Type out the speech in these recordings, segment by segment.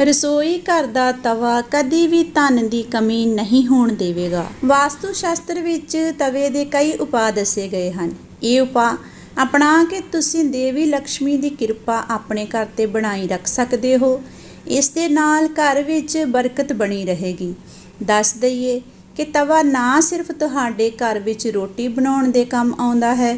ਰਸੋਈ ਘਰ ਦਾ ਤਵਾ ਕਦੀ ਵੀ ਧਨ ਦੀ ਕਮੀ ਨਹੀਂ ਹੋਣ ਦੇਵੇਗਾ। ਵਾਸਤੂ ਸ਼ਾਸਤਰ ਵਿੱਚ ਤਵੇ ਦੇ ਕਈ ਉਪਾਅ ਦੱਸੇ ਗਏ ਹਨ। ਇਹ ਉਪਾਅ ਅਪਣਾ ਕੇ ਤੁਸੀਂ ਦੇਵੀ ਲక్ష్ਮੀ ਦੀ ਕਿਰਪਾ ਆਪਣੇ ਘਰ ਤੇ ਬਣਾਈ ਰੱਖ ਸਕਦੇ ਹੋ। ਇਸ ਦੇ ਨਾਲ ਘਰ ਵਿੱਚ ਬਰਕਤ ਬਣੀ ਰਹੇਗੀ। ਦੱਸ ਦਈਏ ਕਿ ਤਵਾ ਨਾ ਸਿਰਫ ਤੁਹਾਡੇ ਘਰ ਵਿੱਚ ਰੋਟੀ ਬਣਾਉਣ ਦੇ ਕੰਮ ਆਉਂਦਾ ਹੈ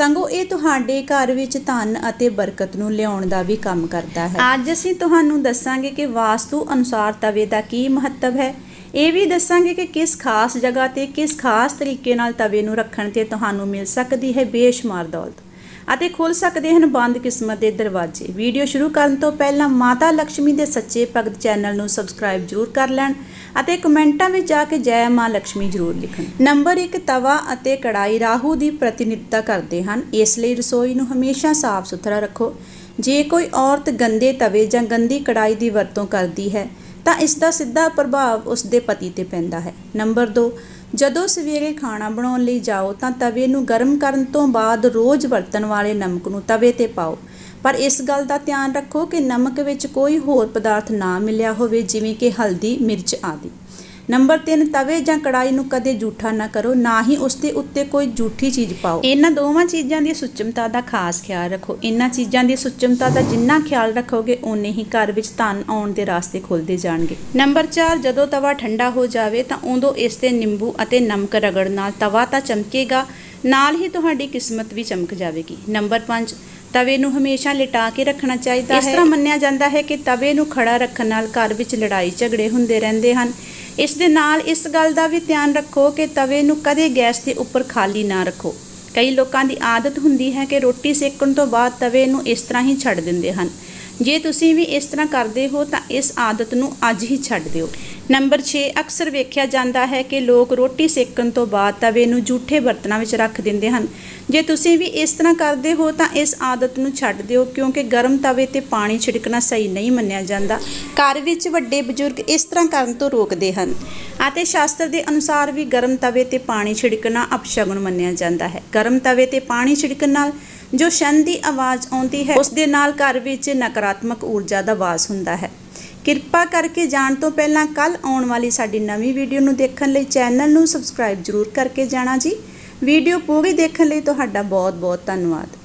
ਸੰਗੋ, ਇਹ ਤੁਹਾਡੇ ਘਰ ਵਿੱਚ ਧਨ ਅਤੇ ਬਰਕਤ ਨੂੰ ਲਿਆਉਣ ਦਾ ਵੀ ਕੰਮ ਕਰਦਾ ਹੈ। ਅੱਜ ਅਸੀਂ ਤੁਹਾਨੂੰ ਦੱਸਾਂਗੇ ਕਿ ਵਾਸਤੂ ਅਨੁਸਾਰ ਤਵੇ ਦਾ ਕੀ ਮਹੱਤਵ ਹੈ। ਇਹ ਵੀ ਦੱਸਾਂਗੇ ਕਿ ਕਿਸ ਖਾਸ ਜਗ੍ਹਾ ਤੇ ਕਿਸ ਖਾਸ ਤਰੀਕੇ ਨਾਲ ਤਵੇ ਨੂੰ ਰੱਖਣ ਤੇ ਤੁਹਾਨੂੰ ਮਿਲ ਸਕਦੀ ਹੈ ਬੇਸ਼ੁਮਾਰ ਦੌਲਤ। ਅਤੇ ਖੋਲ ਸਕਦੇ ਹਨ ਬੰਦ ਕਿਸਮਤ ਦੇ ਦਰਵਾਜ਼ੇ। ਵੀਡੀਓ ਸ਼ੁਰੂ ਕਰਨ ਤੋਂ ਪਹਿਲਾਂ ਮਾਤਾ ਲక్ష్ਮੀ ਦੇ ਸੱਚੇ ਭਗਤ ਚੈਨਲ ਨੂੰ ਸਬਸਕ੍ਰਾਈਬ ਜ਼ਰੂਰ ਕਰ ਲੈਣ ਅਤੇ ਕਮੈਂਟਾਂ ਵਿੱਚ ਜਾ ਕੇ ਜੈ ਮਾਂ ਲక్ష్ਮੀ ਜ਼ਰੂਰ ਲਿਖਣ। ਨੰਬਰ 1 ਤਵਾ ਅਤੇ ਕੜਾਈ ਰਾਹੂ ਦੀ ਪ੍ਰਤੀਨਿਧਤਾ ਕਰਦੇ ਹਨ। ਇਸ ਲਈ ਰਸੋਈ ਨੂੰ ਹਮੇਸ਼ਾ ਸਾਫ਼ ਸੁਥਰਾ ਰੱਖੋ। ਜੇ ਕੋਈ ਔਰਤ ਗੰਦੇ ਤਵੇ ਜਾਂ ਗੰਦੀ ਕੜਾਈ ਦੀ ਵਰਤੋਂ ਕਰਦੀ ਹੈ ਤਾਂ ਇਸ ਦਾ ਸਿੱਧਾ ਪ੍ਰਭਾਵ ਉਸ ਦੇ ਪਤੀ ਤੇ ਪੈਂਦਾ ਹੈ। ਨੰਬਰ 2 ਜਦੋਂ ਸਵੇਰੇ ਖਾਣਾ ਬਣਾਉਣ ਲਈ ਜਾਓ ਤਾਂ ਤਵੇ ਨੂੰ ਗਰਮ ਕਰਨ ਤੋਂ ਬਾਅਦ ਰੋਜ਼ ਵਰਤਣ ਵਾਲੇ ਨਮਕ ਨੂੰ ਤਵੇ ਤੇ ਪਾਓ। ਪਰ ਇਸ ਗੱਲ ਦਾ ਧਿਆਨ ਰੱਖੋ ਕਿ ਨਮਕ ਵਿੱਚ ਕੋਈ ਹੋਰ ਪਦਾਰਥ ਨਾ ਮਿਲਿਆ ਹੋਵੇ, ਜਿਵੇਂ ਕਿ ਹਲਦੀ, ਮਿਰਚ ਆਦਿ। ਨੰਬਰ 3 ਤਵੇ ਜਾਂ ਕੜਾਈ ਨੂੰ ਕਦੇ ਜੂਠਾ ਨਾ ਕਰੋ ਨਾ ਹੀ ਉਸ ਦੇ ਉੱਤੇ ਕੋਈ ਜੂਠੀ ਚੀਜ਼ ਪਾਓ। ਇਹਨਾਂ ਦੋਵਾਂ ਚੀਜ਼ਾਂ ਦੀ ਸੁਚਮਤਾ ਦਾ ਖਾਸ ਖਿਆਲ ਰੱਖੋ। ਇਹਨਾਂ ਚੀਜ਼ਾਂ ਦੀ ਸੁਚਮਤਾ ਦਾ ਜਿੰਨਾ ਖਿਆਲ ਰੱਖੋਗੇ ਓਨੇ ਹੀ ਘਰ ਵਿੱਚ ਧਨ ਆਉਣ ਦੇ ਰਾਸਤੇ ਖੁੱਲਦੇ ਜਾਣਗੇ। ਨੰਬਰ 4 ਜਦੋਂ ਤਵਾ ਠੰਡਾ ਹੋ ਜਾਵੇ ਤਾਂ ਉਦੋਂ ਇਸ ਤੇ ਨਿੰਬੂ ਅਤੇ ਨਮਕ ਰਗੜ ਨਾਲ ਤਵਾ ਤਾਂ ਚਮਕੇਗਾ ਨਾਲ ਹੀ ਤੁਹਾਡੀ ਕਿਸਮਤ ਵੀ ਚਮਕ ਜਾਵੇਗੀ। ਨੰਬਰ 5 ਤਵੇ ਨੂੰ ਹਮੇਸ਼ਾ ਲਿਟਾ ਕੇ ਰੱਖਣਾ ਚਾਹੀਦਾ ਹੈ। ਇਸ ਤਰ੍ਹਾਂ ਮੰਨਿਆ ਜਾਂਦਾ ਹੈ ਕਿ ਤਵੇ ਨੂੰ ਖੜਾ ਰੱਖਣ ਨਾਲ ਘਰ ਵਿੱਚ ਲੜਾਈ ਝਗੜੇ ਹੁੰਦੇ ਰਹਿੰਦੇ ਹਨ। ਇਸ ਦੇ ਨਾਲ ਇਸ ਗੱਲ ਦਾ ਵੀ ਧਿਆਨ ਰੱਖੋ ਕਿ ਤਵੇ ਨੂੰ ਕਦੇ ਗੈਸ ਦੇ ਉੱਪਰ ਖਾਲੀ ਨਾ ਰੱਖੋ। ਕਈ ਲੋਕਾਂ ਦੀ ਆਦਤ ਹੁੰਦੀ ਹੈ ਕਿ ਰੋਟੀ ਸੇਕਣ ਤੋਂ ਬਾਅਦ ਤਵੇ ਨੂੰ ਇਸ ਤਰ੍ਹਾਂ ਹੀ ਛੱਡ ਦਿੰਦੇ ਹਨ। ਜੇ ਤੁਸੀਂ ਵੀ ਇਸ ਤਰ੍ਹਾਂ ਕਰਦੇ ਹੋ ਤਾਂ ਇਸ ਆਦਤ ਨੂੰ ਅੱਜ ਹੀ ਛੱਡ ਦਿਓ। ਨੰਬਰ 6 ਅਕਸਰ ਵੇਖਿਆ ਜਾਂਦਾ ਹੈ ਕਿ ਲੋਕ ਰੋਟੀ ਸੇਕਣ ਤੋਂ ਬਾਅਦ ਤਵੇ ਨੂੰ ਝੂਠੇ ਬਰਤਨਾਂ ਵਿੱਚ ਰੱਖ ਦਿੰਦੇ ਹਨ। ਜੇ ਤੁਸੀਂ ਵੀ ਇਸ ਤਰ੍ਹਾਂ ਕਰਦੇ ਹੋ ਤਾਂ ਇਸ ਆਦਤ ਨੂੰ ਛੱਡ ਦਿਓ ਕਿਉਂਕਿ ਗਰਮ ਤਵੇ ਤੇ ਪਾਣੀ ਛਿੜਕਣਾ ਸਹੀ ਨਹੀਂ ਮੰਨਿਆ ਜਾਂਦਾ। ਘਰ ਵਿੱਚ ਵੱਡੇ ਬਜ਼ੁਰਗ ਇਸ ਤਰ੍ਹਾਂ ਕਰਨ ਤੋਂ ਰੋਕਦੇ ਹਨ ਅਤੇ ਸ਼ਾਸਤਰ ਦੇ ਅਨੁਸਾਰ ਵੀ ਗਰਮ ਤਵੇ ਤੇ ਪਾਣੀ ਛਿੜਕਣਾ ਅਪਸ਼ਗੁਨ ਮੰਨਿਆ ਜਾਂਦਾ ਹੈ। ਗਰਮ ਤਵੇ ਤੇ ਪਾਣੀ ਛਿੜਕਣ ਨਾਲ ਜੋ ਸ਼ਨ ਦੀ ਆਵਾਜ਼ ਆਉਂਦੀ ਹੈ, ਉਸ ਦੇ ਨਾਲ ਘਰ ਵਿੱਚ ਨਕਾਰਾਤਮਕ ਊਰਜਾ ਦਾ ਵਾਸ ਹੁੰਦਾ ਹੈ। ਕਿਰਪਾ ਕਰਕੇ ਜਾਣ ਤੋਂ ਪਹਿਲਾਂ ਕੱਲ ਆਉਣ ਵਾਲੀ ਸਾਡੀ ਨਵੀਂ ਵੀਡੀਓ ਨੂੰ ਦੇਖਣ ਲਈ ਚੈਨਲ ਨੂੰ ਸਬਸਕ੍ਰਾਈਬ ਜ਼ਰੂਰ ਕਰਕੇ ਜਾਣਾ ਜੀ। ਵੀਡੀਓ ਪੂਰੀ ਦੇਖਣ ਲਈ ਤੁਹਾਡਾ ਬਹੁਤ ਬਹੁਤ ਧੰਨਵਾਦ।